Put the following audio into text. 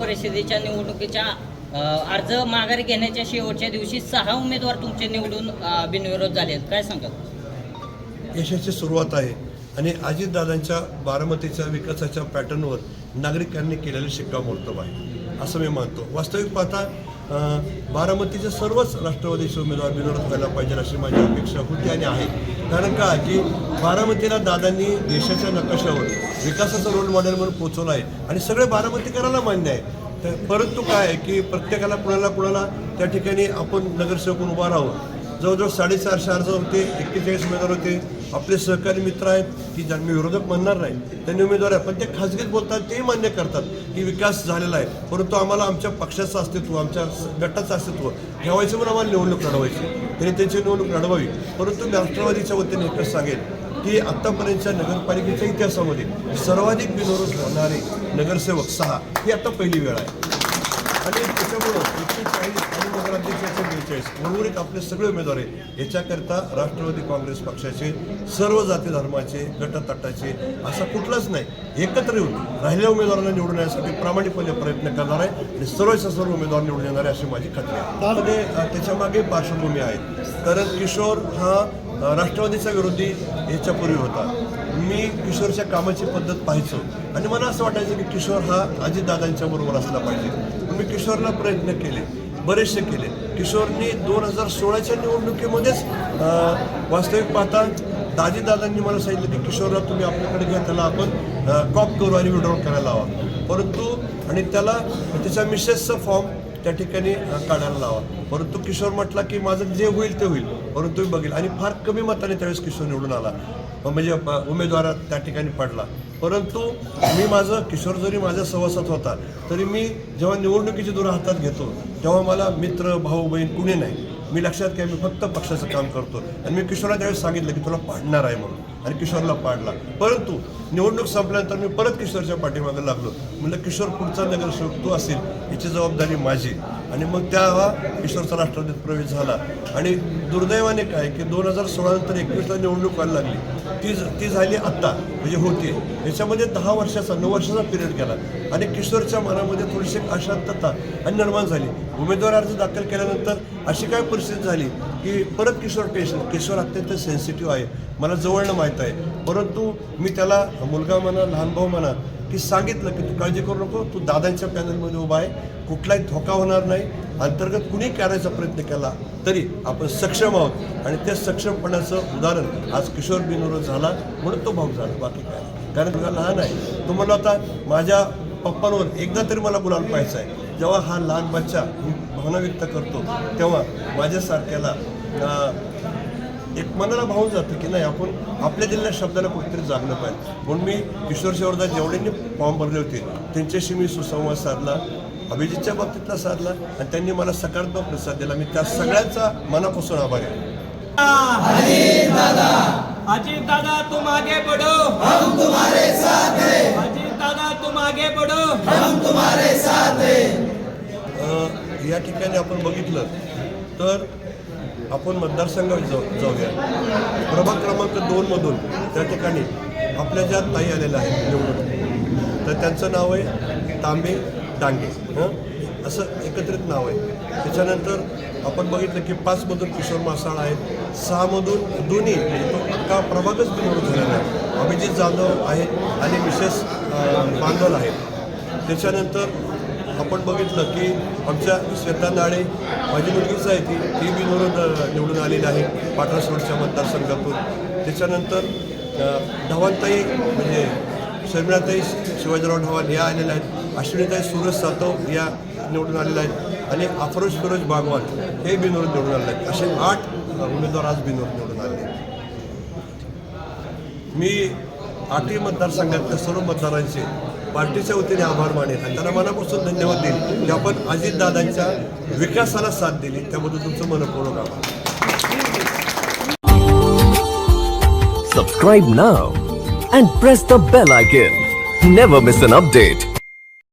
परिषदेच्या निवडणुकीच्या अर्ज माघारी घेण्याच्या शेवटच्या दिवशी सहा उमेदवार तुमचे निवडून बिनविरोध झाले आहेत. काय सांगाल? यशाची सुरुवात आहे आणि अजितदादांच्या बारामतीच्या विकासाच्या पॅटर्नवर नागरिकांनी केलेलं शिक्कामोर्तब आहे. असं मी मानतो. वास्तविक पाहता बारामतीचे सर्वच राष्ट्रवादीचे उमेदवार बिनविरोध व्हायला पाहिजे अशी माझी अपेक्षा होती आणि आहे. कारण का? की बारामतीला दादांनी देशाच्या नकाशावर विकासाचं रोल मॉडेल म्हणून पोचवलं आहे. आणि सगळे बारामतीकरांना मान्य आहे. तर परंतु काय आहे की प्रत्येकाला कुणाला कुणाला त्या ठिकाणी आपण नगरसेवक उभा राहावं. जवळजवळ साडेचारशे अर्ज होते एक्केचाळीस उमेदवार होते. आपले सहकारी मित्र आहेत की ज्यांना मी विरोधक म्हणणार नाही त्यांनी उमेदवार आहे पण ते खाजगीत बोलतात तेही मान्य करतात की विकास झालेला आहे. परंतु आम्हाला आमच्या पक्षाचं अस्तित्व आमच्या गटाचं अस्तित्व ठेवायचं म्हणून आम्हाला निवडणूक लढवायची. त्यांनी त्यांची निवडणूक लढवावी. परंतु मी राष्ट्रवादीच्या वतीने एकच सांगेन की आत्तापर्यंतच्या नगरपालिकेच्या इतिहासामध्ये सर्वाधिक बिनविरोध होणारे नगरसेवक सहा ही आता पहिली वेळ आहे. आणि त्याच्यामुळं एकशे चाळीस आणि नगराध्यक्षाचे बेचाळीस उर्वरित आपले सगळे उमेदवार आहे याच्याकरता राष्ट्रवादी काँग्रेस पक्षाचे सर्व जाती धर्माचे गटतटाचे असा कुठलाच नाही एकत्र येऊन राहिल्या उमेदवारांना निवडून येण्यासाठी प्रामाणिकपणे प्रयत्न करणार आहे आणि सर्वच्या सर्व उमेदवार निवडून येणार आहे अशी माझी खात्री आहे. त्यामध्ये त्याच्यामागे पार्श्वभूमी आहे. कारण किशोर हा राष्ट्रवादीचा विरोधी याच्यापूर्वी होता. मी किशोरच्या कामाची पद्धत पाहायचो. आणि मला असं वाटायचं की किशोर हा अजितदादांच्या बरोबर असला पाहिजे. मी किशोरला प्रयत्न केले बरेचसे केले. किशोरनी दोन हजार सोळाच्या निवडणुकीमध्येच वास्तविक पाहता दाजीदादांनी मला सांगितलं की किशोरला तुम्ही आपल्याकडे घ्या त्याला आपण कॉप करू आणि विड्रॉल करायला लावा. परंतु आणि त्याला त्याच्या मिसेसचा फॉर्म त्या ठिकाणी काढायला लावा. परंतु किशोर म्हटला की माझं जे होईल ते होईल. परंतु मी बघेल आणि फार कमी मताने त्यावेळेस किशोर निवडून आला. म्हणजे उमेदवार त्या ठिकाणी पडला. परंतु मी माझं किशोर जरी माझ्या सहवासात होता तरी मी जेव्हा निवडणुकीची दूर हातात घेतो तेव्हा मला मित्र भाऊ बहीण कुणी नाही. मी लक्षात घ्या मी फक्त पक्षाचं काम करतो. आणि मी किशोरला त्यावेळेस सांगितलं की तुला पाडणार आहे म्हणून. आणि किशोरला पाडला. परंतु निवडणूक संपल्यानंतर मी परत किशोरच्या पाठीमागे लागलो. म्हणलं किशोर पुढचा नगरसेवक तू असेल याची जबाबदारी माझी. आणि मग तेव्हा ईश्वरचा राष्ट्रवादीत प्रवेश झाला. आणि दुर्दैवाने काय की दोन हजार सोळा नंतर एकवीसला निवडणूक व्हायला लागली. ती ती झाली आत्ता म्हणजे होती. याच्यामध्ये दहा वर्षाचा नऊ वर्षाचा पिरियड गेला. आणि किशोरच्या मनामध्ये थोडीशी अशांतता आणि निर्माण झाली. उमेदवार अर्ज दाखल केल्यानंतर अशी काय परिस्थिती झाली की परत किशोर टेन्शन किशोर अत्यंत सेन्सिटिव्ह आहे. मला जवळनं माहीत आहे. परंतु मी त्याला मुलगा म्हणा लहान भाऊ म्हणा की सांगितलं की तू काळजी करू नको तू दादांच्या पॅनलमध्ये उभा आहे कुठलाही धोका होणार नाही. अंतर्गत कुणी करायचा प्रयत्न केला तरी आपण सक्षम आहोत. आणि त्या सक्षमपणाचं उदाहरण आज किशोर बिनविरोध झाला म्हणून तो भाऊ झाला. बाकी काय कारण तुला लहान आहे. तो म्हणला होता माझ्या पप्पांवर एकदा तरी मला बोलायला पाहायचं आहे. जेव्हा हा लहान बच्चा भावना व्यक्त करतो तेव्हा माझ्यासारख्याला एक मनाला भावून जातं की नाही आपण आपल्या दिलेल्या शब्दाला कुठेतरी जागलं पाहिजे. म्हणून मी किशोर शेवरदा जेवढ्यांनी फॉर्म भरले होते त्यांच्याशी मी सुसंवाद साधला अभिजितच्या बाबतीतला साधला आणि त्यांनी मला सकारात्मक प्रतिसाद दिला. मी त्या सगळ्यांचा मनापासून आभारी आहे. अजीत दादा तुम आगे बढ़ो हम तुम्हारे साथ हैं अजीत दादा तुम आगे बढ़ो हम तुम्हारे साथ हैं या ठिकाणी आपण बघितलं तर आपण मतदारसंघात जाऊ जाऊया. प्रभाग क्रमांक दोनमधून त्या ठिकाणी आपल्या ज्या ताई आलेल्या आहेत निवडून तर त्यांचं नाव आहे तांबे डांगे. हं? असं एकत्रित नाव आहे. त्याच्यानंतर आपण बघितलं की पाचमधून किशोर मासाळ आहेत सहामधून दोन्ही म्हणजे तो अख्खा प्रभागच निवडून झालेला आहे. अभिजित जाधव आहेत आणि विशेष बांधल आहेत. त्याच्यानंतर आपण बघितलं की आमच्या श्वेता नाळे माझी मुलगीच आहे ती ती बिनवरून निवडून आलेली आहे पाटणसोडच्या मतदारसंघातून. त्याच्यानंतर अ, म्हणजे शर्मिळाताई शिवाजीराव ढवान या आलेल्या आहेत. अश्विनीताई सूरज सातव या निवडून आलेल्या आहेत. आणि अफरोज फिरोज बागवान हे बिनवरून निवडून आलेले आहेत. असे आठ उमेदवार आज बिनवरून निवडून आले आहेत. मी आठही मतदारसंघातल्या सर्व मतदारांचे पार्टीच्या वतीने आभार मानेन आणि त्यांना मनापासून धन्यवाद देईल की आपण अजितदादांच्या विकासाला साथ दिली त्याबद्दल तुमचं मनपूर्वक आभार Subscribe now and press the bell icon. Never miss an update.